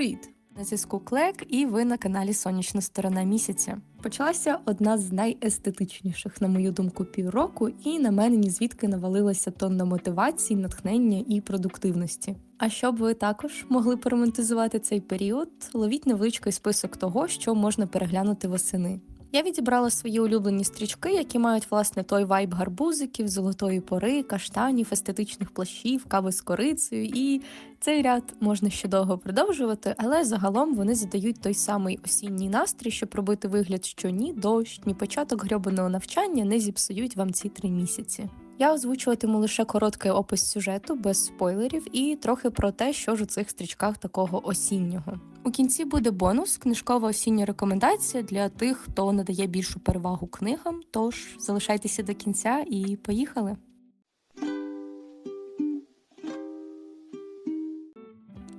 Привіт! На зв'язку Клек, і ви на каналі Сонячна сторона місяця. Почалася одна з найестетичніших, на мою думку, півроку, і на мене ні звідки навалилася тонна мотивації, натхнення і продуктивності. А щоб ви також могли поромантизувати цей період, ловіть невеличкий список того, що можна переглянути восени. Я відібрала свої улюблені стрічки, які мають власне той вайб гарбузиків, золотої пори, каштанів, естетичних плащів, кави з корицею, і цей ряд можна ще довго продовжувати, але загалом вони задають той самий осінній настрій, щоб робити вигляд, що ні дощ, ні початок грьобаного навчання не зіпсують вам ці три місяці. Я озвучуватиму лише короткий опис сюжету без спойлерів і трохи про те, що ж у цих стрічках такого осіннього. У кінці буде бонус, книжкова осіння рекомендація для тих, хто надає більшу перевагу книгам. Тож залишайтеся до кінця і поїхали.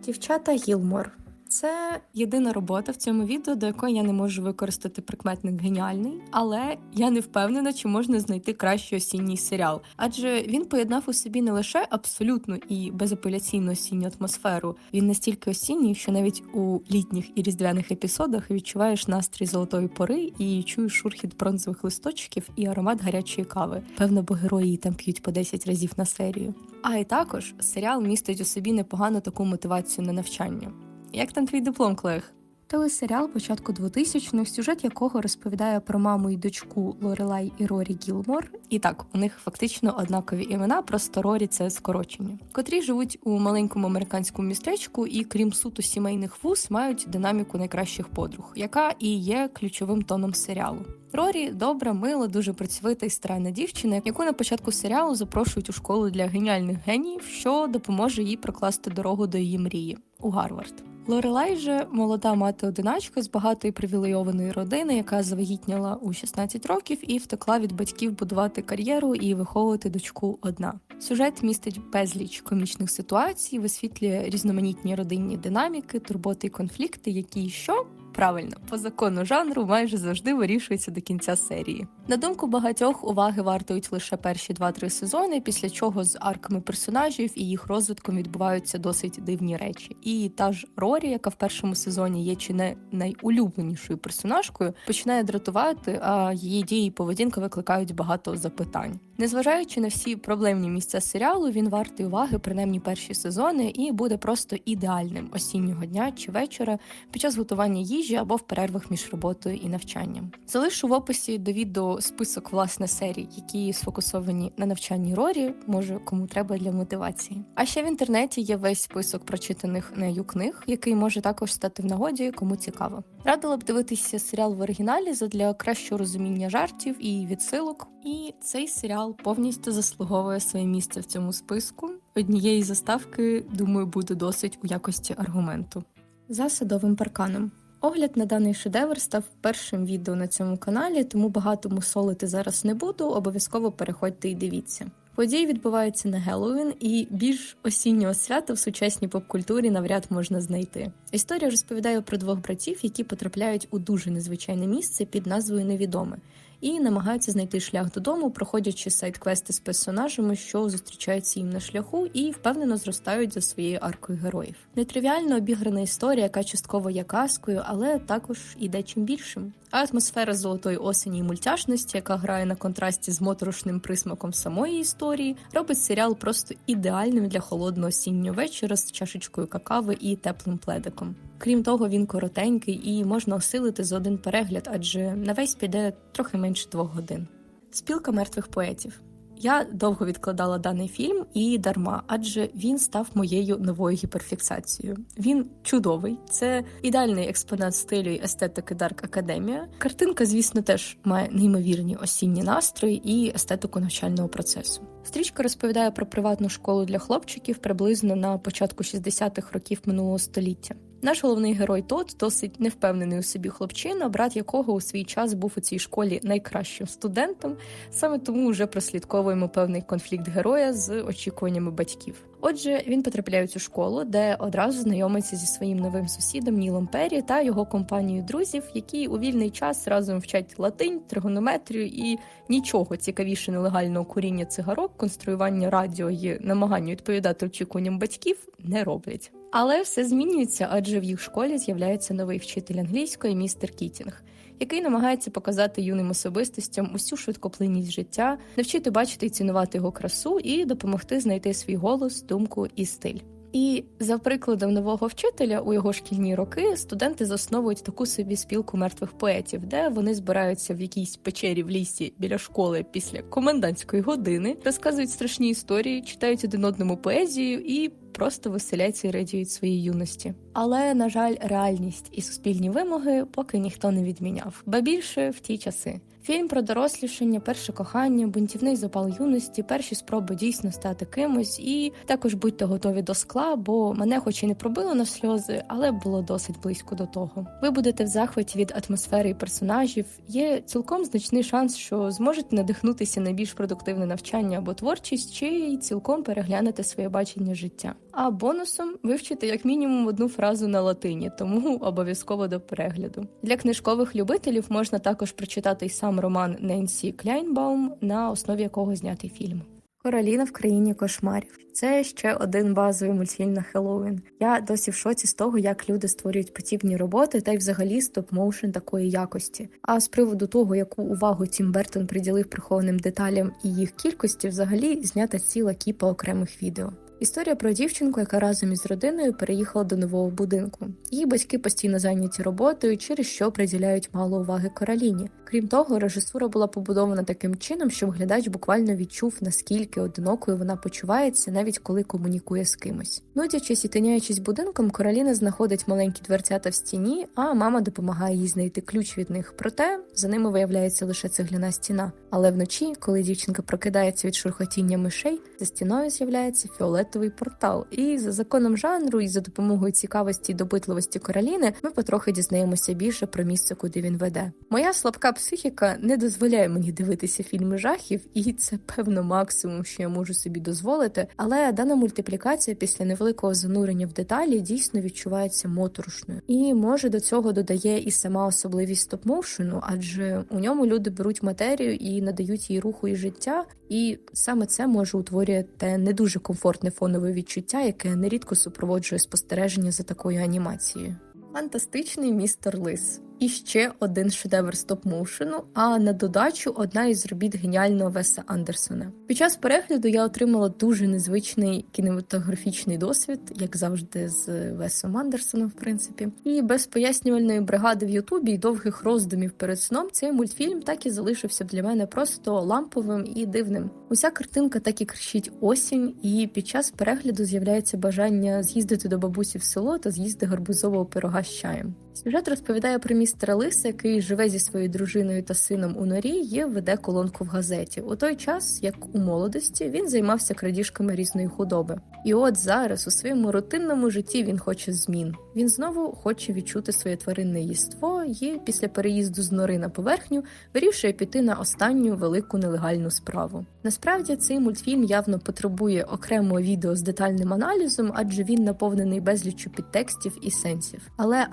Дівчата Гілмор. Це єдина робота в цьому відео, до якої я не можу використати прикметник геніальний, але я не впевнена, чи можна знайти кращий осінній серіал. Адже він поєднав у собі не лише абсолютну і безапеляційну осінню атмосферу, він настільки осінній, що навіть у літніх і різдвяних епізодах відчуваєш настрій золотої пори і чуєш шурхіт бронзових листочків і аромат гарячої кави. Певно, бо герої там п'ють по 10 разів на серію. А і також серіал містить у собі непогану таку мотивацію на навчання. Як там твій диплом, Клег? Телесеріал початку 2000-х, сюжет якого розповідає про маму і дочку Лорелай і Рорі Гілмор. І так, у них фактично однакові імена, просто Рорі це скорочення, котрі живуть у маленькому американському містечку і, крім суто сімейних вуз, мають динаміку найкращих подруг, яка і є ключовим тоном серіалу. Рорі добра, мила, дуже працьовита і старанна дівчина, яку на початку серіалу запрошують у школу для геніальних геніїв, що допоможе їй прокласти дорогу до її мрії у Гарвард. Лорелай же молода мати одиначка з багатої привілейованої родини, яка завагітняла у 16 років і втекла від батьків будувати кар'єру і виховувати дочку одна. Сюжет містить безліч комічних ситуацій, висвітлює різноманітні родинні динаміки, турботи і конфлікти, які що Правильно, по закону жанру майже завжди вирішується до кінця серії. На думку багатьох, уваги вартують лише перші 2-3 сезони, після чого з арками персонажів і їх розвитком відбуваються досить дивні речі. І та ж Рорі, яка в першому сезоні є чи не найулюбленішою персонажкою, починає дратувати, а її дії і поведінка викликають багато запитань. Незважаючи на всі проблемні місця серіалу, він вартий уваги принаймні перші сезони і буде просто ідеальним осіннього дня чи вечора під час готування їжі або в перервах між роботою і навчанням. Залишу в описі до відео список власне серій, які сфокусовані на навчанні Рорі, може кому треба для мотивації. А ще в інтернеті є весь список прочитаних нею книг, який може також стати в нагоді, кому цікаво. Радила б дивитися серіал в оригіналі задля кращого розуміння жартів і відсилок. І цей серіал повністю заслуговує своє місце в цьому списку. Однієї заставки, думаю, буде досить у якості аргументу. За садовим парканом. Огляд на даний шедевр став першим відео на цьому каналі, тому багато мусолити зараз не буду. Обов'язково переходьте і дивіться. Події відбуваються на Геловін, і більш осіннього свята в сучасній поп-культурі навряд можна знайти. Історія розповідає про двох братів, які потрапляють у дуже незвичайне місце під назвою Невідоме і намагаються знайти шлях додому, проходячи сайт-квести з персонажами, що зустрічаються їм на шляху, і впевнено зростають за своєю аркою героїв. Нетривіально обіграна історія, яка частково є казкою, але також іде чим більшим. А атмосфера золотої осені і мультяшності, яка грає на контрасті з моторошним присмаком самої історії, робить серіал просто ідеальним для холодного осіннього вечора з чашечкою какави і теплим пледиком. Крім того, він коротенький і можна осилити за один перегляд, адже на весь піде трохи менше двох годин. Спілка мертвих поетів. Я довго відкладала даний фільм і дарма, адже він став моєю новою гіперфіксацією. Він чудовий, це ідеальний експонат стилю і естетики Дарк Академія. Картинка, звісно, теж має неймовірні осінні настрої і естетику навчального процесу. Стрічка розповідає про приватну школу для хлопчиків приблизно на початку 60-х років минулого століття. Наш головний герой Тот досить невпевнений у собі хлопчина, брат якого у свій час був у цій школі найкращим студентом. Саме тому вже прослідковуємо певний конфлікт героя з очікуваннями батьків. Отже, він потрапляє у цю школу, де одразу знайомиться зі своїм новим сусідом Нілом Пері та його компанією друзів, які у вільний час разом вчать латинь, тригонометрію і нічого цікавіше нелегального куріння цигарок, конструювання радіо і намагання відповідати очікуванням батьків не роблять. Але все змінюється, адже в їх школі з'являється новий вчитель англійської, містер Кітінг, який намагається показати юним особистостям усю швидкоплинність життя, навчити бачити і цінувати його красу і допомогти знайти свій голос, думку і стиль. І за прикладом нового вчителя у його шкільні роки студенти засновують таку собі спілку мертвих поетів, де вони збираються в якійсь печері в лісі біля школи після комендантської години, розказують страшні історії, читають один одному поезію і просто веселяться і радіють своїй юності. Але на жаль, реальність і суспільні вимоги поки ніхто не відміняв, ба більше в ті часи. Фільм про дорослішання, перше кохання, бунтівний запал юності, перші спроби дійсно стати кимось, і також будьте готові до скла, бо мене, хоч і не пробило на сльози, але було досить близько до того. Ви будете в захваті від атмосфери і персонажів. Є цілком значний шанс, що зможете надихнутися на більш продуктивне навчання або творчість, чи й цілком переглянете своє бачення життя. А бонусом вивчите як мінімум одну фразу на латині, тому обов'язково до перегляду. Для книжкових любителів можна також прочитати й сам роман Ненсі Кляйнбаум, на основі якого знятий фільм. Короліна в країні кошмарів. Це ще один базовий мультфільм на Хеллоуін. Я досі в шоці з того, як люди створюють подібні роботи та й взагалі стоп-моушен такої якості. А з приводу того, яку увагу Тім Бертон приділив прихованим деталям і їх кількості, взагалі знята ціла кіпа окремих відео. Історія про дівчинку, яка разом із родиною переїхала до нового будинку. Її батьки постійно зайняті роботою, через що приділяють мало уваги Кароліні. Крім того, режисура була побудована таким чином, щоб глядач буквально відчув, наскільки одинокою вона почувається, навіть коли комунікує з кимось. Нудячись і тиняючись будинком, Кароліна знаходить маленькі дверцята в стіні, а мама допомагає їй знайти ключ від них. Проте за ними виявляється лише цегляна стіна. Але вночі, коли дівчинка прокидається від шурхотіння мишей, за стіною з'являється фіолетовий портал. І за законом жанру, і за допомогою цікавості і допитливості Кароліни, ми потрохи дізнаємося більше про місце, куди він веде. Моя слабка психіка не дозволяє мені дивитися фільми жахів, і це певно максимум, що я можу собі дозволити. Але дана мультиплікація після невеликого занурення в деталі дійсно відчувається моторошною. І може до цього додає і сама особливість стоп-моушену, адже у ньому люди беруть матерію і надають їй руху і життя. І саме це може утворювати не дуже комфортне фонове відчуття, яке нерідко супроводжує спостереження за такою анімацією. Фантастичний містер Лис. І ще один шедевр стоп-моушену, а на додачу одна із робіт геніального Веса Андерсона. Під час перегляду я отримала дуже незвичний кінематографічний досвід, як завжди, з Весом Андерсоном, в принципі. І без пояснювальної бригади в Ютубі і довгих роздумів перед сном цей мультфільм так і залишився для мене просто ламповим і дивним. Уся картинка так і кричить осінь, і під час перегляду з'являється бажання з'їздити до бабусі в село та з'їсти гарбузового пирога з чаєм. Сюжет розповідає про містера Лиса, який живе зі своєю дружиною та сином у норі, і веде колонку в газеті. У той час, як у молодості, він займався крадіжками різної худоби. І от зараз у своєму рутинному житті він хоче змін. Він знову хоче відчути своє тваринне їство і після переїзду з нори на поверхню вирішує піти на останню велику нелегальну справу. Насправді цей мультфільм явно потребує окремого відео з детальним аналізом, адже він наповнений безліччю підтекстів і сенсів. Але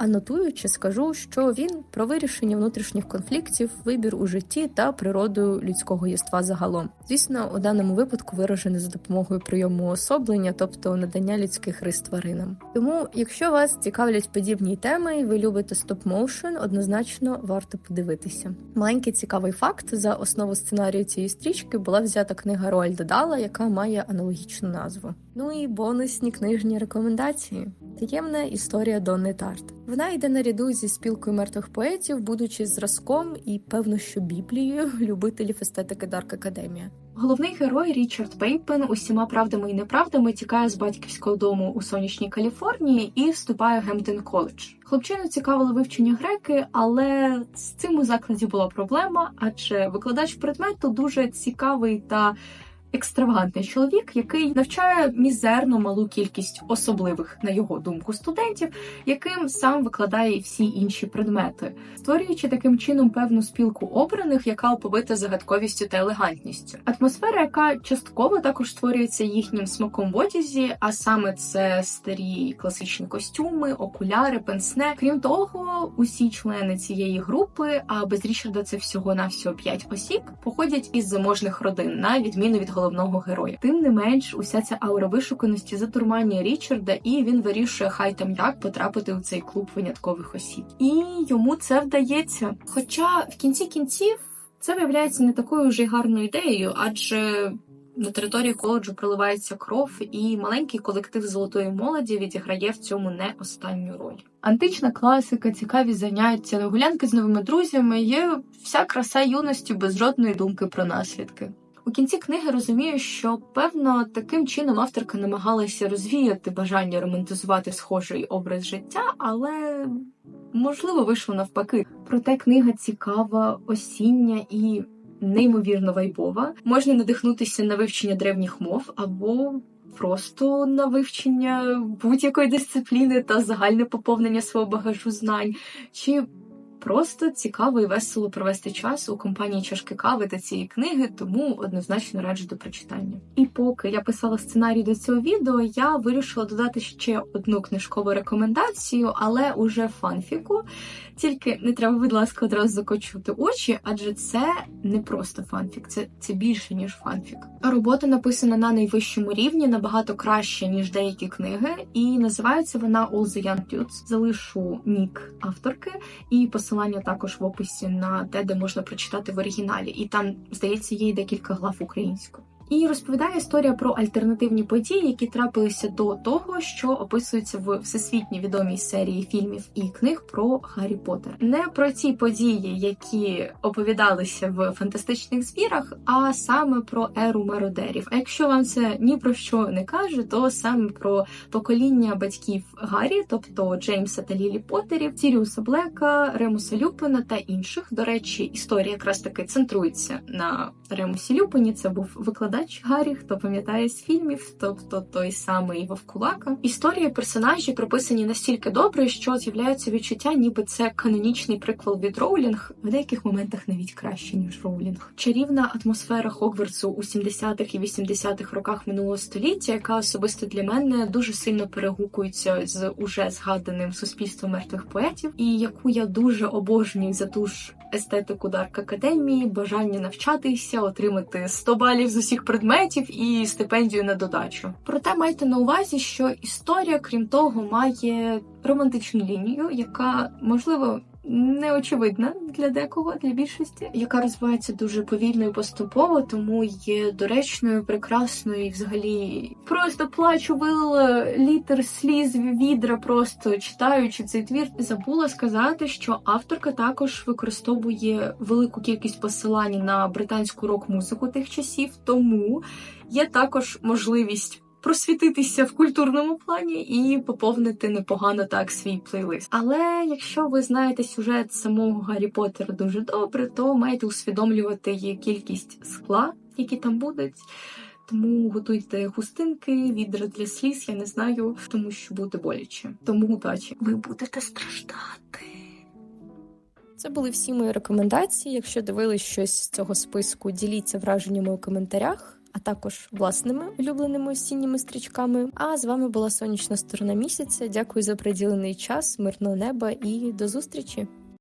анотуючи, скажу, що він про вирішення внутрішніх конфліктів, вибір у житті та природу людського єства загалом. Звісно, у даному випадку виражене за допомогою прийому особлення, тобто надання людських рис тваринам. Тому, якщо вас цікавлять подібні теми, і ви любите стоп-моушен, однозначно варто подивитися. Маленький цікавий факт за основу сценарію цієї стрічки була взята книга Роальда Дала, яка має аналогічну назву. Ну і бонусні книжні рекомендації. Таємна історія Донни Тарт. Вона йде наряду зі спілкою мертвих поетів, будучи зразком і певно, що біблією любителів естетики Дарк Академія. Головний герой Річард Пейпен усіма правдами і неправдами тікає з батьківського дому у сонячній Каліфорнії і вступає в Гемптон коледж. Хлопчину цікавило вивчення греки, але з цим у закладі була проблема, адже викладач предмету дуже цікавий та екстравагантний чоловік, який навчає мізерну малу кількість особливих, на його думку, студентів, яким сам викладає всі інші предмети, створюючи таким чином певну спілку обраних, яка оповита загадковістю та елегантністю. Атмосфера, яка частково також створюється їхнім смаком в одязі, а саме це старі класичні костюми, окуляри, пенсне. Крім того, усі члени цієї групи, а без Річарда це всього на всього 5 осіб, походять із заможних родин, на відміну від головного героя. Тим не менш, уся ця аура вишуканості затурманює Річарда, і він вирішує, хай там як потрапити у цей клуб виняткових осіб. І йому це вдається. Хоча в кінці кінців це виявляється не такою вже й гарною ідеєю, адже на території коледжу проливається кров, і маленький колектив золотої молоді відіграє в цьому не останню роль. Антична класика, цікаві заняття, гулянки з новими друзями є вся краса юності без жодної думки про наслідки. У кінці книги розумію, що певно таким чином авторка намагалася розвіяти бажання романтизувати схожий образ життя, але можливо вийшло навпаки. Проте книга цікава, осіння і неймовірно вайбова. Можна надихнутися на вивчення древніх мов або просто на вивчення будь-якої дисципліни та загальне поповнення свого багажу знань. Чи Просто цікаво і весело провести час у компанії чашки кави та цієї книги, тому однозначно раджу до прочитання. І поки я писала сценарій до цього відео, я вирішила додати ще одну книжкову рекомендацію, але уже фанфіку. Тільки не треба, будь ласка, одразу закочувати очі, адже це не просто фанфік, це, це більше ніж фанфік. Робота написана на найвищому рівні, набагато краще ніж деякі книги, і називається вона All the Young Dudes. Залишу нік авторки і посилання також в описі на те, де можна прочитати в оригіналі. І там, здається, є декілька глав українською. І розповідає історія про альтернативні події, які трапилися до того, що описується в всесвітньо відомій серії фільмів і книг про Гаррі Поттер. Не про ті події, які оповідалися в фантастичних звірах, а саме про еру мародерів. А якщо вам це ні про що не каже, то саме про покоління батьків Гаррі, тобто Джеймса та Лілі Поттерів, Сіріуса Блека, Ремуса Люпина та інших. До речі, історія якраз таки центрується на Ремусі Люпині. Це був викладач Гаррі, хто пам'ятає з фільмів, тобто той самий Вовкулака. Історії персонажі прописані настільки добре, що з'являється відчуття, ніби це канонічний приквел від Роулінг, в деяких моментах навіть краще ніж Роулінг. Чарівна атмосфера Хогвартсу у 70-х і 80-х роках минулого століття, яка особисто для мене дуже сильно перегукується з уже згаданим суспільством мертвих поетів, і яку я дуже обожнюю за ту ж естетику Дарк Академії, бажання навчатися, отримати 100 балів з усіх предметів і стипендію на додачу. Проте майте на увазі, що історія, крім того, має романтичну лінію, яка можливо. Неочевидна для декого, для більшості, яка розвивається дуже повільно і поступово, тому є доречною, прекрасною і взагалі просто плачу, вилила літер сліз відра, просто читаючи цей твір. Забула сказати, що авторка також використовує велику кількість посилань на британську рок-музику тих часів, тому є також можливість просвітитися в культурному плані і поповнити непогано так свій плейлист. Але якщо ви знаєте сюжет самого Гаррі Поттера дуже добре, то маєте усвідомлювати її кількість скла, які там будуть. Тому готуйте хустинки, відра для сліз, я не знаю, тому що буде боляче. Тому удачі. Ви будете страждати. Це були всі мої рекомендації. Якщо дивились щось з цього списку, діліться враженнями у коментарях а також власними улюбленими осінніми стрічками. А з вами була сонячна сторона місяця. Дякую за приділений час, мирного неба і до зустрічі!